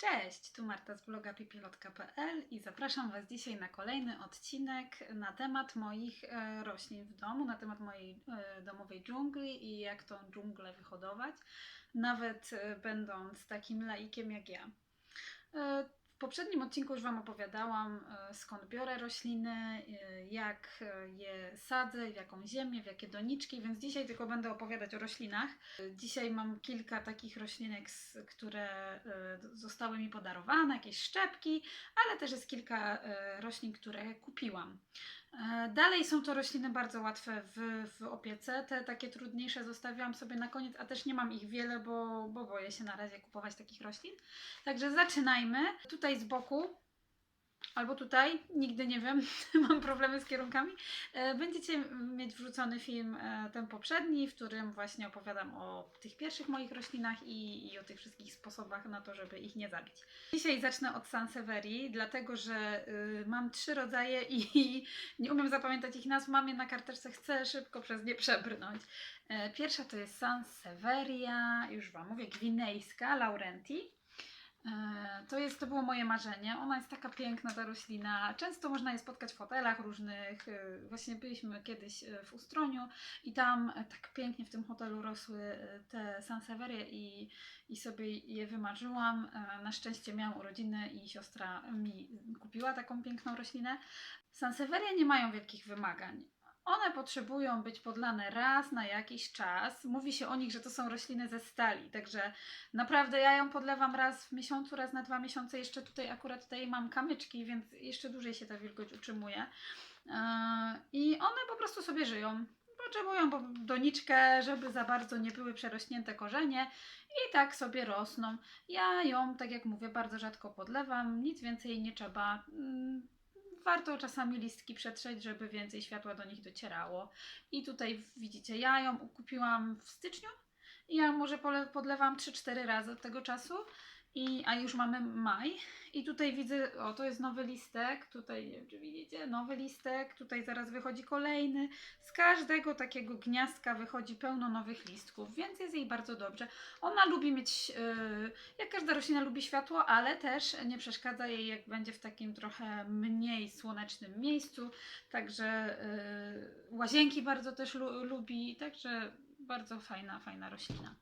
Cześć, tu Marta z bloga pipilotka.pl i zapraszam Was dzisiaj na kolejny odcinek na temat moich e, roślin w domu, na temat mojej e, domowej dżungli i jak tą dżunglę wyhodować, nawet e, będąc takim laikiem jak ja. W poprzednim odcinku już Wam opowiadałam, e, skąd biorę rośliny, e, jak e, je sadzę, w jaką ziemię, w jakie doniczki, więc dzisiaj tylko będę opowiadać o roślinach. Dzisiaj mam kilka takich roślinek, które zostały mi podarowane, jakieś szczepki, ale też jest kilka roślin, które kupiłam. E, Dalej są to rośliny bardzo łatwe w, w opiece. Te takie trudniejsze zostawiłam sobie na koniec, a też nie mam ich wiele, bo, bo boję się na razie kupować takich roślin. Także zaczynajmy. Tutaj z boku, albo tutaj, nigdy nie wiem, mam problemy z kierunkami. E, Będziecie mieć wrzucony film, e, ten poprzedni, w którym właśnie opowiadam o tych pierwszych moich roślinach i, i o tych wszystkich sposobach na to, żeby ich nie zabić. Dzisiaj zacznę od Sansevierii, dlatego że y, mam trzy rodzaje i, nie umiem zapamiętać ich nazw, mam je na karteczce, chcę szybko przez nie przebrnąć. E, Pierwsza to jest Sansevieria, już Wam mówię, gwinejska, Laurenti. E, To, jest, to było moje marzenie. Ona jest taka piękna, ta roślina. Często można je spotkać w hotelach różnych. E, Właśnie byliśmy kiedyś e, w Ustroniu i tam tak pięknie w tym hotelu rosły te Sansevierie i, i sobie je wymarzyłam. Na szczęście miałam urodziny i siostra mi kupiła taką piękną roślinę. Sansevierie nie mają wielkich wymagań. One potrzebują być podlane raz na jakiś czas. Mówi się o nich, że to są rośliny ze stali, także Naprawdę ja ją podlewam raz w miesiącu, raz na dwa miesiące. Jeszcze tutaj akurat tutaj mam kamyczki, więc jeszcze dłużej się ta wilgoć utrzymuje. Yy, I one po prostu sobie żyją. Potrzebują po- doniczkę, żeby za bardzo nie były przerośnięte korzenie i tak sobie rosną. Ja ją, tak jak mówię, bardzo rzadko podlewam, nic więcej nie trzeba. Warto czasami listki przetrzeć, żeby więcej światła do nich docierało. I tutaj widzicie, ja ją kupiłam w styczniu ja może podlewam 3-4 razy od tego czasu. I, a już mamy maj. I tutaj widzę, o to jest nowy listek. Tutaj nie wiem, czy widzicie, nowy listek. Tutaj zaraz wychodzi kolejny. Z każdego takiego gniazdka wychodzi pełno nowych listków, więc jest jej bardzo dobrze. Ona lubi mieć, yy, jak każda roślina lubi światło, ale też nie przeszkadza jej, jak będzie w takim trochę mniej słonecznym miejscu. Także yy, łazienki bardzo też lu- lubi, także bardzo fajna, fajna roślina.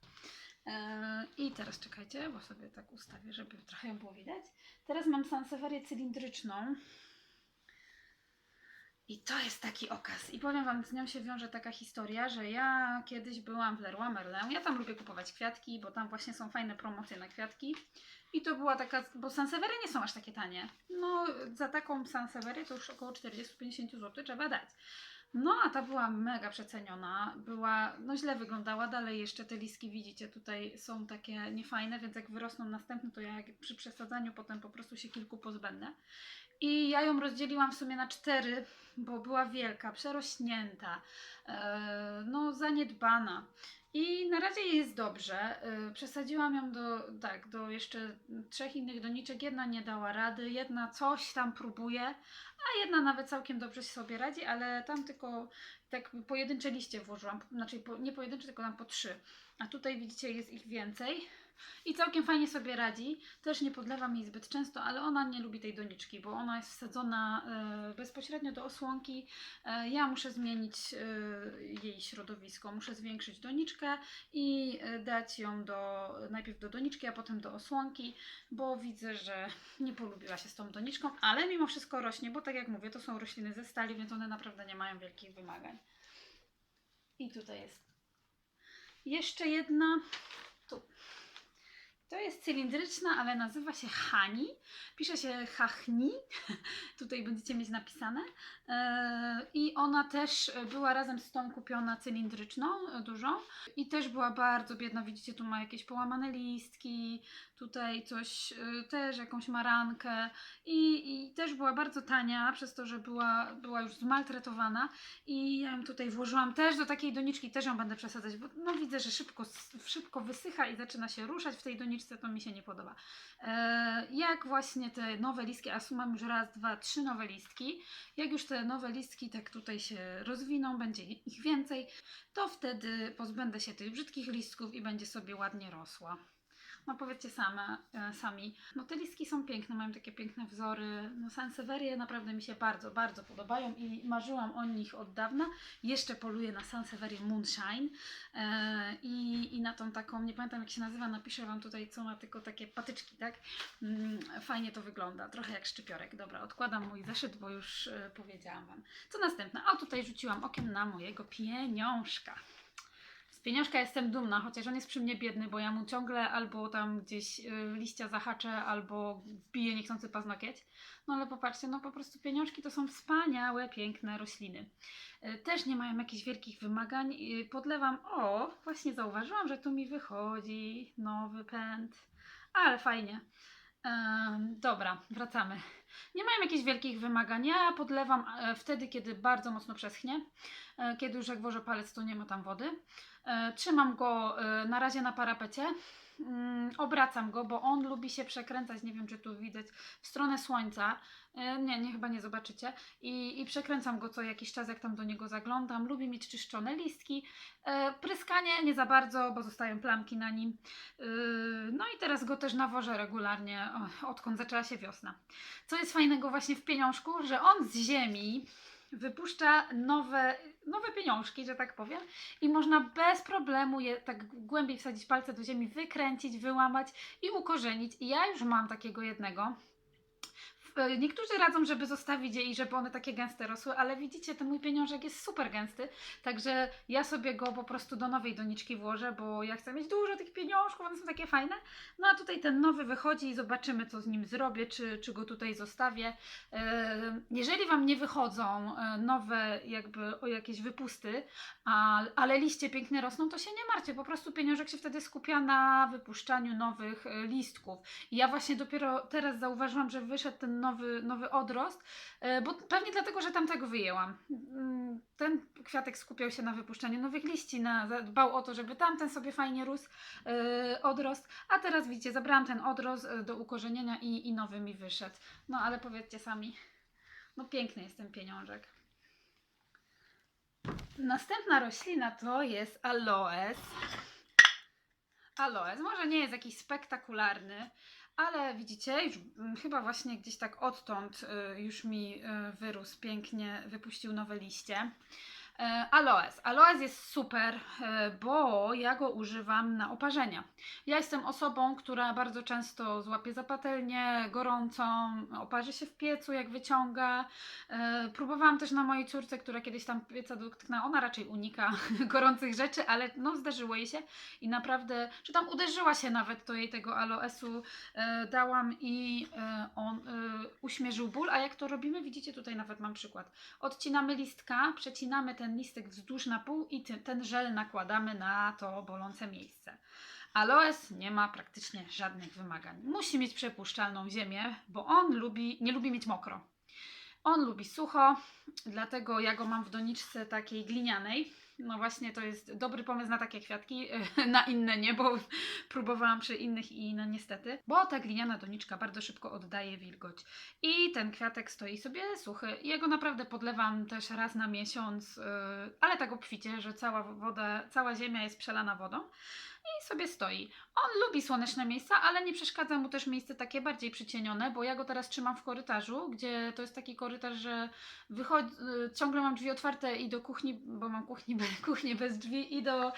E, I teraz czekajcie, bo sobie tak ustawię, żeby trochę ją było widać. Teraz mam sansewierię cylindryczną. I to jest taki okaz. I powiem Wam, z nią się wiąże taka historia, że ja kiedyś byłam w Leroy Merlin. Ja tam lubię kupować kwiatki, bo tam właśnie są fajne promocje na kwiatki. I to była taka, bo sanseviery nie są aż takie tanie. No, za taką sansevierię to już około 40-50 zł trzeba dać. No, a ta była mega przeceniona, była, no źle wyglądała, dalej jeszcze te listki widzicie, tutaj są takie niefajne, więc jak wyrosną następne, to ja przy przesadzaniu potem po prostu się kilku pozbędę. I ja ją rozdzieliłam w sumie na cztery, bo była wielka, przerośnięta, e, no zaniedbana. I na razie jest dobrze. E, Przesadziłam ją do, tak, do jeszcze trzech innych doniczek. Jedna nie dała rady, jedna coś tam próbuje, a jedna nawet całkiem dobrze sobie radzi, ale tam tylko tak pojedyncze liście włożyłam, znaczy po, nie pojedyncze, tylko tam po trzy. A tutaj widzicie jest ich więcej i całkiem fajnie sobie radzi. Też nie podlewam jej zbyt często, ale ona nie lubi tej doniczki, bo ona jest wsadzona e, bezpośrednio do osłonki. E, ja muszę zmienić e, jej środowisko, muszę zwiększyć doniczkę i dać ją do, najpierw do doniczki, a potem do osłonki, bo widzę, że nie polubiła się z tą doniczką, ale mimo wszystko rośnie, bo tak jak mówię, to są rośliny ze stali, więc one naprawdę nie mają wielkich wymagań. I tutaj jest jeszcze jedna. Tu. To jest cylindryczna, ale nazywa się Hani. Pisze się Hachni. Tutaj będziecie mieć napisane. Eee, I ona też była razem z tą kupiona cylindryczną, e, dużą. I też była bardzo biedna. Widzicie, tu ma jakieś połamane listki, tutaj coś, e, też jakąś marankę. I, I też była bardzo tania, przez to, że była, była już zmaltretowana. I ja ją tutaj włożyłam też do takiej doniczki, też ją będę przesadzać, bo no widzę, że szybko, szybko wysycha i zaczyna się ruszać w tej doniczce, to mi się nie podoba. E, jak właśnie te nowe listki, a mam już raz, dwa, trzy nowe listki, jak już te nowe listki tak tutaj się rozwiną, będzie ich więcej, to wtedy pozbędę się tych brzydkich listków i będzie sobie ładnie rosła. No powiedzcie same, e, sami. Te listki są piękne, mają takie piękne wzory. No Sansevierie naprawdę mi się bardzo, bardzo podobają i marzyłam o nich od dawna. Jeszcze poluję na Sansevierie Moonshine e, i, i na tą taką, nie pamiętam jak się nazywa, napiszę Wam tutaj, co ma tylko takie patyczki, tak? Mm, fajnie to wygląda, trochę jak szczypiorek. Dobra, odkładam mój zeszyt, bo już e, powiedziałam Wam. Co następne? O, tutaj rzuciłam okiem na mojego pieniążka. Z pieniążka jestem dumna, chociaż on jest przy mnie biedny, bo ja mu ciągle albo tam gdzieś y, liścia zahaczę, albo wbiję niechcący paznokieć. No ale popatrzcie, no po prostu pieniążki to są wspaniałe, piękne rośliny. Y, Też nie mają jakichś wielkich wymagań. Y, Podlewam, o, właśnie zauważyłam, że tu mi wychodzi nowy pęd, ale fajnie. Dobra, wracamy. Nie mają jakichś wielkich wymagań. Ja podlewam e, wtedy, kiedy bardzo mocno przeschnie. E, Kiedy już jak włożę palec, to nie ma tam wody. E, Trzymam go na razie na parapecie. Mm, Obracam go, bo on lubi się przekręcać. Nie wiem, czy tu widać w stronę słońca. E, Nie, nie chyba nie zobaczycie. I, I przekręcam go co jakiś czas, jak tam do niego zaglądam. Lubi mieć czyszczone listki. E, Pryskanie nie za bardzo, bo zostają plamki na nim. Yy, No i teraz go też nawożę regularnie, odkąd zaczęła się wiosna. Co jest fajnego właśnie w pieniążku, że on z ziemi wypuszcza nowe, nowe pieniążki, że tak powiem, i można bez problemu je tak głębiej wsadzić palce do ziemi, wykręcić, wyłamać i ukorzenić. I ja już mam takiego jednego. W- Niektórzy radzą, żeby zostawić je i żeby one takie gęste rosły, ale widzicie, ten mój pieniążek jest super gęsty, także ja sobie go po prostu do nowej doniczki włożę, bo ja chcę mieć dużo tych pieniążków, one są takie fajne. No a tutaj ten nowy wychodzi i zobaczymy, co z nim zrobię, czy, czy go tutaj zostawię. E, Jeżeli Wam nie wychodzą e, nowe jakby o jakieś wypusty, ale liście pięknie rosną, to się nie martwcie, po prostu pieniążek się wtedy skupia na wypuszczaniu nowych e, listków. I ja właśnie dopiero teraz zauważyłam, że wyszedł ten nowy, nowy odrost, e, bo pewnie dlatego, że tamtego wyjęłam. Mm, Ten kwiatek skupiał się na wypuszczaniu nowych liści, na, dbał o to, żeby tamten sobie fajnie rósł, e, odrost, a teraz widzicie, zabrałam ten odrost e, do ukorzenienia i, i nowy mi wyszedł. No ale powiedzcie sami, no piękny jest ten pieniążek. Następna roślina to jest aloes. Aloes może nie jest jakiś spektakularny, ale widzicie, już mm, chyba właśnie gdzieś tak odtąd y, już mi y, wyrósł pięknie, wypuścił nowe liście. E, Aloes. Aloes jest super, e, bo ja go używam na oparzenia. Ja jestem osobą, która bardzo często złapie zapatelnię gorącą, oparzy się w piecu, jak wyciąga. E, Próbowałam też na mojej córce, która kiedyś tam pieca dotknęła. Ona raczej unika gorących rzeczy, ale no zdarzyło jej się i naprawdę, że tam uderzyła się nawet, to jej tego aloesu dałam i on uśmierzył ból. A jak to robimy? Widzicie, tutaj nawet mam przykład. Odcinamy listka, przecinamy ten listek wzdłuż na pół i ten żel nakładamy na to bolące miejsce. Aloes nie ma praktycznie żadnych wymagań. Musi mieć przepuszczalną ziemię, bo on lubi, nie lubi mieć mokro. On lubi sucho, dlatego ja go mam w doniczce takiej glinianej. No właśnie, to jest dobry pomysł na takie kwiatki, na inne nie, bo próbowałam przy innych i no niestety, bo ta gliniana doniczka bardzo szybko oddaje wilgoć. I ten kwiatek stoi sobie suchy. Ja go naprawdę podlewam też raz na miesiąc, yy, ale tak obficie, że cała woda, cała ziemia jest przelana wodą i sobie stoi. On lubi słoneczne miejsca, ale nie przeszkadza mu też miejsce takie bardziej przycienione, bo ja go teraz trzymam w korytarzu, gdzie to jest taki korytarz, że wychodzi, y, ciągle mam drzwi otwarte i do kuchni, bo mam kuchni, kuchnię bez drzwi i do,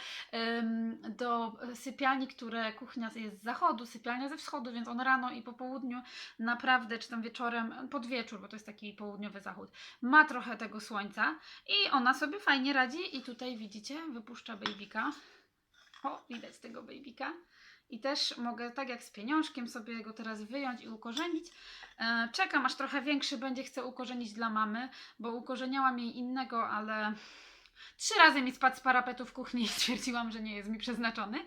do sypialni, które kuchnia jest z zachodu, sypialnia ze wschodu, więc on rano i po południu naprawdę, czy tam wieczorem, pod wieczór, bo to jest taki południowy zachód, ma trochę tego słońca i ona sobie fajnie radzi i tutaj widzicie, wypuszcza babyka. O, widać tego babyka. I też mogę, tak jak z pieniążkiem, sobie go teraz wyjąć i ukorzenić. E, czekam, aż trochę większy będzie, chcę ukorzenić dla mamy, bo ukorzeniałam jej innego, ale trzy razy mi spadł z parapetu w kuchni i stwierdziłam, że nie jest mi przeznaczony.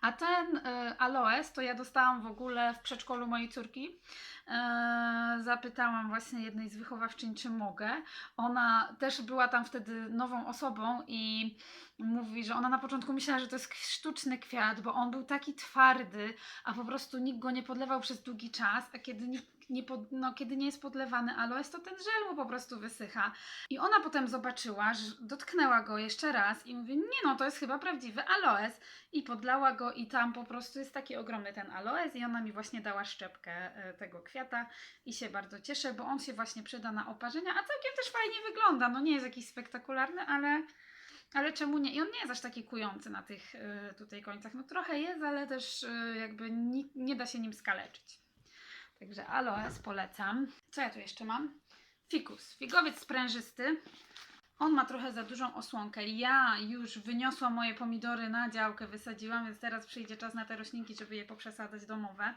A ten e, aloes to ja dostałam w ogóle w przedszkolu mojej córki. E, zapytałam właśnie jednej z wychowawczyń, czy mogę. Ona też była tam wtedy nową osobą i mówi, że ona na początku myślała, że to jest sztuczny kwiat, bo on był taki twardy, a po prostu nikt go nie podlewał przez długi czas, a kiedy nikt nie, pod, no, kiedy nie jest podlewany aloes, to ten żel mu po prostu wysycha. I ona potem zobaczyła, że dotknęła go jeszcze raz i mówi, nie no, to jest chyba prawdziwy aloes. I podlała go i tam po prostu jest taki ogromny ten aloes i ona mi właśnie dała szczepkę e, tego kwiata i się bardzo cieszę, bo on się właśnie przyda na oparzenia, a całkiem też fajnie wygląda. No nie jest jakiś spektakularny, ale... Ale czemu nie? I on nie jest aż taki kujący na tych y, tutaj końcach. No trochę jest, ale też y, jakby ni- nie da się nim skaleczyć. Także aloes polecam. Co ja tu jeszcze mam? Fikus. Figowiec sprężysty. On ma trochę za dużą osłonkę. Ja już wyniosłam moje pomidory na działkę, wysadziłam, więc teraz przyjdzie czas na te roślinki, żeby je poprzesadzać domowe.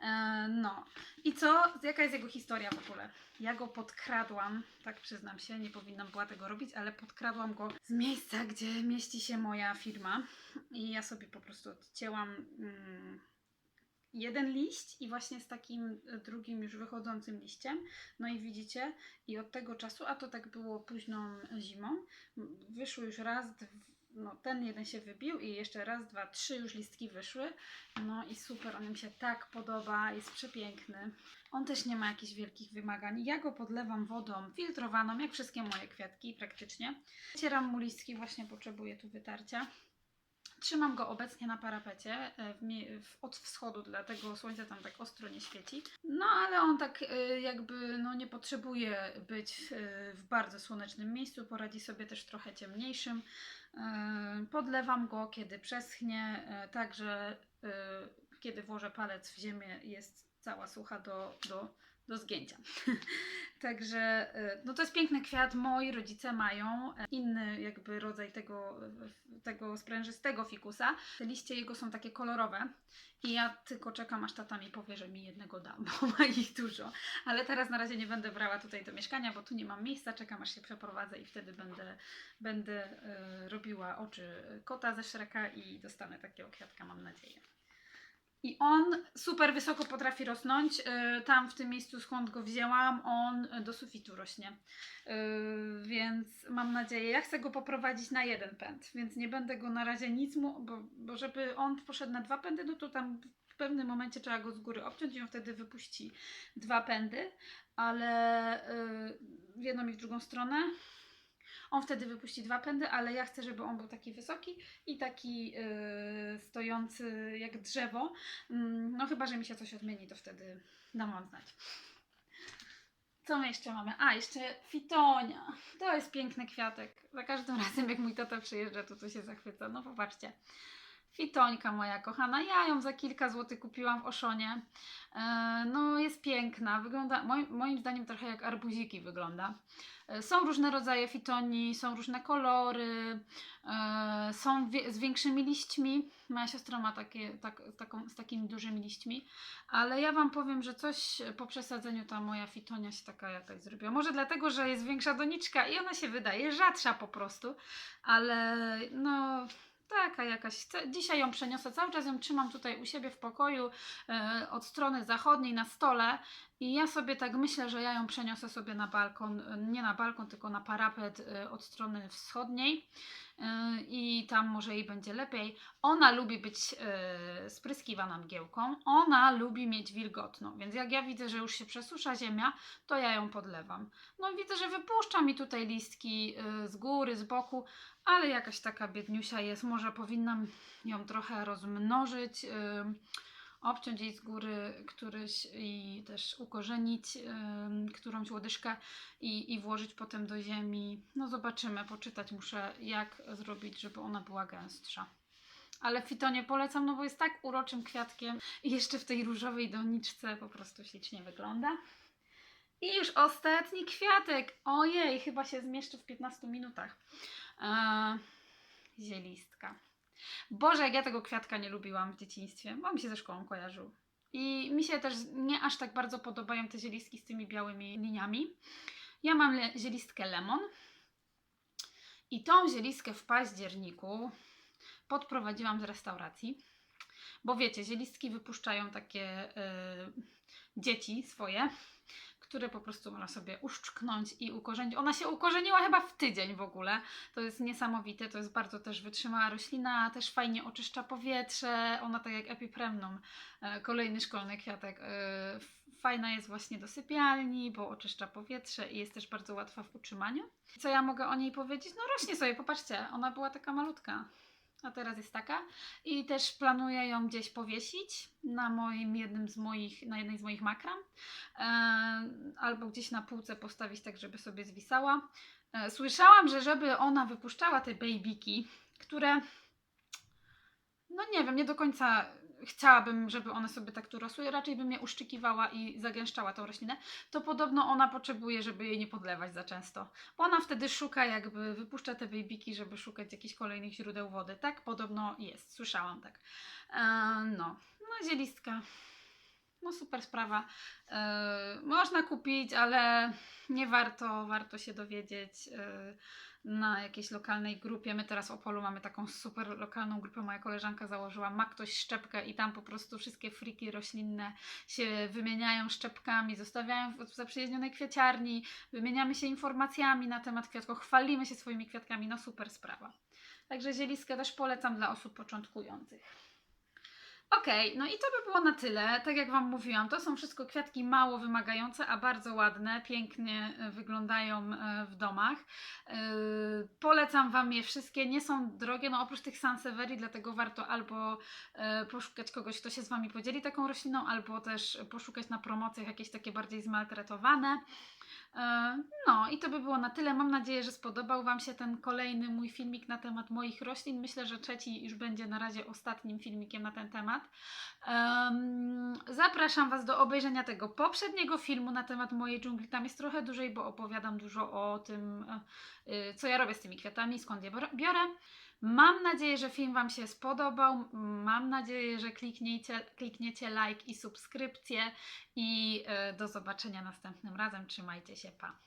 E, no. I co? Jaka jest jego historia w ogóle? Ja go podkradłam, tak przyznam się, nie powinnam była tego robić, ale podkradłam go z miejsca, gdzie mieści się moja firma. I ja sobie po prostu odcięłam mm, jeden liść i właśnie z takim e, drugim już wychodzącym liściem. No i widzicie, i od tego czasu, a to tak było późną zimą, wyszły już raz, no ten jeden się wybił i jeszcze raz, dwa, trzy już listki wyszły. No i super, on mi się tak podoba, jest przepiękny. On też nie ma jakichś wielkich wymagań. Ja go podlewam wodą filtrowaną, jak wszystkie moje kwiatki praktycznie. Cieram mu listki, właśnie potrzebuję tu wytarcia. Trzymam go obecnie na parapecie e, w, od wschodu, dlatego słońce tam tak ostro nie świeci. No ale on tak e, jakby no, nie potrzebuje być e, w bardzo słonecznym miejscu, poradzi sobie też trochę ciemniejszym. Podlewam go, kiedy przeschnie, e, tak że e, kiedy włożę palec w ziemię jest cała sucha do, do, do zgięcia. Także e, no to jest piękny kwiat, moi rodzice mają e, inny jakby rodzaj tego, tego sprężystego fikusa. Te liście jego są takie kolorowe i ja tylko czekam aż tata mi powie, że mi jednego da, bo ma ich dużo. Ale teraz na razie nie będę brała tutaj do mieszkania, bo tu nie mam miejsca, czekam aż się przeprowadzę i wtedy będę, będę e, robiła oczy kota ze Shreka i dostanę takiego kwiatka, mam nadzieję. I on super wysoko potrafi rosnąć. Yy, Tam w tym miejscu, skąd go wzięłam, on do sufitu rośnie. Yy, Więc mam nadzieję, ja chcę go poprowadzić na jeden pęd, więc nie będę go na razie nic mu, bo, bo żeby on poszedł na dwa pędy, no to tam w pewnym momencie trzeba go z góry obciąć i on wtedy wypuści dwa pędy, ale yy, w jedną i w drugą stronę. On wtedy wypuści dwa pędy, ale ja chcę, żeby on był taki wysoki i taki yy, stojący jak drzewo. Mm, No chyba, że mi się coś odmieni, to wtedy dam wam znać. Co my jeszcze mamy? A, jeszcze fitonia. To jest piękny kwiatek. Za każdym razem, jak mój tata przyjeżdża, to to się zachwyca. No popatrzcie. Fitońka moja kochana. Ja ją za kilka złotych kupiłam w Oszonie. E, No jest piękna. Wygląda, moim, moim zdaniem trochę jak arbuziki wygląda. E, Są różne rodzaje fitonii, są różne kolory, e, są z większymi liśćmi. Moja siostra ma takie, tak, taką, z takimi dużymi liśćmi, ale ja Wam powiem, że coś po przesadzeniu ta moja fitonia się taka jakaś zrobiła. Może dlatego, że jest większa doniczka i ona się wydaje rzadsza po prostu, ale no taka jakaś. Dzisiaj ją przeniosę, cały czas ją trzymam tutaj u siebie w pokoju e, od strony zachodniej na stole i ja sobie tak myślę, że ja ją przeniosę sobie na balkon, e, nie na balkon, tylko na parapet e, od strony wschodniej i tam może jej będzie lepiej. Ona lubi być spryskiwana mgiełką, ona lubi mieć wilgotną, więc jak ja widzę, że już się przesusza ziemia, to ja ją podlewam. No widzę, że wypuszcza mi tutaj listki z góry, z boku, ale jakaś taka biedniusia jest, może powinnam ją trochę rozmnożyć. obciąć jej z góry któryś i też ukorzenić którąś łodyżkę i, i włożyć potem do ziemi. No zobaczymy, poczytać muszę jak zrobić, żeby ona była gęstsza. Ale fitonie polecam, no bo jest tak uroczym kwiatkiem i jeszcze w tej różowej doniczce po prostu ślicznie wygląda. I już ostatni kwiatek. Ojej, chyba się zmieszczę w 15 minutach. Eee, zielistka. Boże, jak ja tego kwiatka nie lubiłam w dzieciństwie, bo mi się ze szkołą kojarzył. I mi się też nie aż tak bardzo podobają te zielistki z tymi białymi liniami. Ja mam le- zielistkę lemon. I tą zielistkę w październiku podprowadziłam z restauracji. Bo wiecie, zielistki wypuszczają takie y, dzieci swoje, które po prostu można sobie uszczknąć i ukorzenić. Ona się ukorzeniła chyba w tydzień w ogóle. To jest niesamowite, to jest bardzo też wytrzymała roślina, też fajnie oczyszcza powietrze. Ona tak jak epipremnum, e, kolejny szkolny kwiatek. e, Fajna jest właśnie do sypialni, bo oczyszcza powietrze i jest też bardzo łatwa w utrzymaniu. Co ja mogę o niej powiedzieć? No rośnie sobie, popatrzcie, ona była taka malutka, a teraz jest taka. I też planuję ją gdzieś powiesić na moim jednym z moich, na jednej z moich makram. E, albo gdzieś na półce postawić tak, żeby sobie zwisała. E, słyszałam, że żeby ona wypuszczała te babyki, które no nie wiem, nie do końca chciałabym, żeby one sobie tak tu rosły, raczej bym je uszczykiwała i zagęszczała tą roślinę, to podobno ona potrzebuje, żeby jej nie podlewać za często. Bo ona wtedy szuka, jakby wypuszcza te babyki, żeby szukać jakichś kolejnych źródeł wody. Tak podobno jest, słyszałam tak. E, no, no zielistka. No super sprawa. E, można kupić, ale nie warto, warto się dowiedzieć e, na jakiejś lokalnej grupie. My teraz w Opolu mamy taką super lokalną grupę, moja koleżanka założyła, ma ktoś szczepkę i tam po prostu wszystkie friki roślinne się wymieniają szczepkami, zostawiają w zaprzyjaźnionej kwieciarni, wymieniamy się informacjami na temat kwiatków, chwalimy się swoimi kwiatkami, no super sprawa. Także zieliskę też polecam dla osób początkujących. Okej, no i to by było na tyle. Tak jak Wam mówiłam, to są wszystko kwiatki mało wymagające, a bardzo ładne, pięknie e, wyglądają e, w domach. Yy, Polecam Wam je wszystkie, nie są drogie, no oprócz tych Sansevierii, dlatego warto albo e, poszukać kogoś, kto się z Wami podzieli taką rośliną, albo też poszukać na promocjach jakieś takie bardziej zmaltretowane. E, No i to by było na tyle. Mam nadzieję, że spodobał Wam się ten kolejny mój filmik na temat moich roślin. Myślę, że trzeci już będzie na razie ostatnim filmikiem na ten temat. Em, zapraszam Was do obejrzenia tego poprzedniego filmu na temat mojej dżungli. Tam jest trochę dłużej, bo opowiadam dużo o tym, e, co ja robię z tymi kwiatami, skąd je bior- biorę. Mam nadzieję, że film Wam się spodobał. Mam nadzieję, że klikniecie, klikniecie like i subskrypcję. I e, do zobaczenia następnym razem. Trzymajcie się, pa.